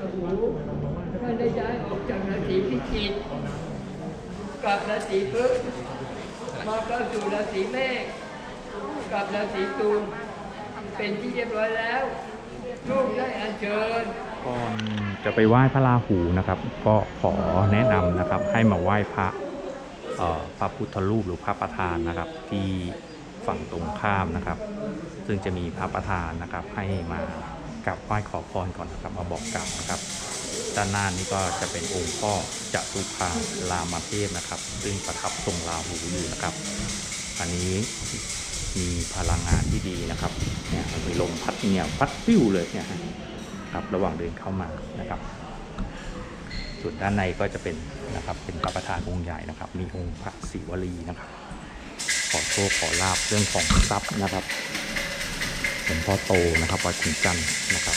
ราหูท่านได้ย้ายออกจากราศีพิจิกกลับราศีพฤษภมาเข้าสู่ราศีเมษกลับราศีตุลเป็นที่เรียบร้อยแล้วลูกได้อัญเชิญก่อนจะไปไหว้พระราหูนะครับ ก็ขอแนะนำนะครับให้มาไหว้พระพระพุทธรูปหรือพระประธานนะครับ ที่ฝั่งตรงข้ามนะครับ ซึ่งจะมีพระประธานนะครับให้มา กราบไหว้ขอพรก่อนนะครับมาบอกกล่าวนะครับ ด้านหน้านี้ก็จะเป็นองค์พ่อจตุคามรามเทพนะครับ ซึ่งประทับทรงราหูอยู่นะครับ อันนี้มีพลังงานที่ดีนะครับเนี่ยมีลมพัดเนี่ยพัดปิ้วเลยเนี่ยครับระหว่างเดินเข้ามานะครับส่วนด้านในก็จะเป็นนะครับเป็นพระประธานองค์ใหญ่นะครับ มีองค์พระศิวลีนะครับ ขอโชคขอลาบเรื่องของทรัพย์นะครับ หลวงพ่อโตนะครับวัดขุนจันทร์นะครับ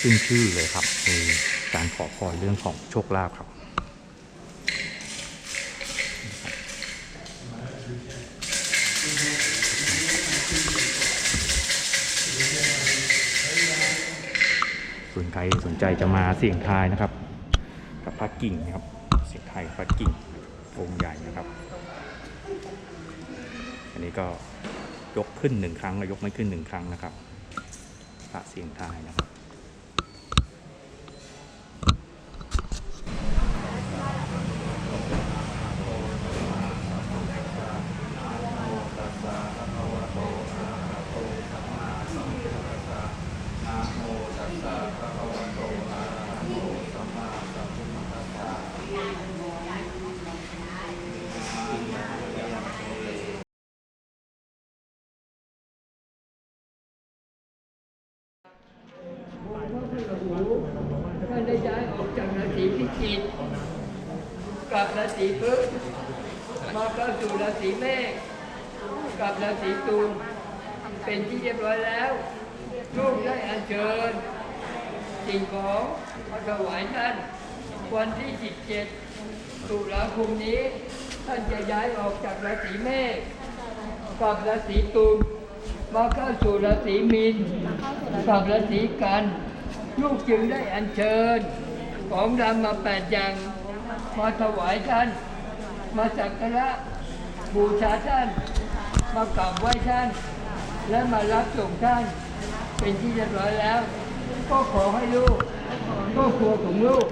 ขึ้นชื่อเลยครับมีการขอพรเรื่องของโชคลาภครับส่วนใครสนใจจะมาเสี่ยงทายนะครับ กับพระกิ่งนะครับเสี่ยงทายพระกิ่งองค์ใหญ่นะครับ อันนี้ก็ ยกขึ้นหนึ่งครั้งแล้วยกไม่ขึ้นหนึ่งครั้งนะครับพระเสียงทายนะครับ หนูท่านได้ย้ายออกจากราศีพิจิกกลับราศีพฤษมาเข้าสู่ราศีเมษกลับราศีตุลเป็นที่เรียบร้อยแล้วลูกได้อัญเชิญสิ่งของมาถวายท่านวันที่ 17ตุลาคมนี้ ท่านจะย้ายออกจากราศีเมษกลับราศีตุลมาเข้าสู่ราศีมีนกับราศีกัน ลูกจึงได้อัญเชิญ ของดำมาแปดอย่างมาถวายท่าน มาสักการะบูชาท่าน มากราบไหว้ท่าน และมารับส่งท่าน เป็นที่เรียบร้อยแล้ว ก็ขอให้ลูกก็ครัวของลูก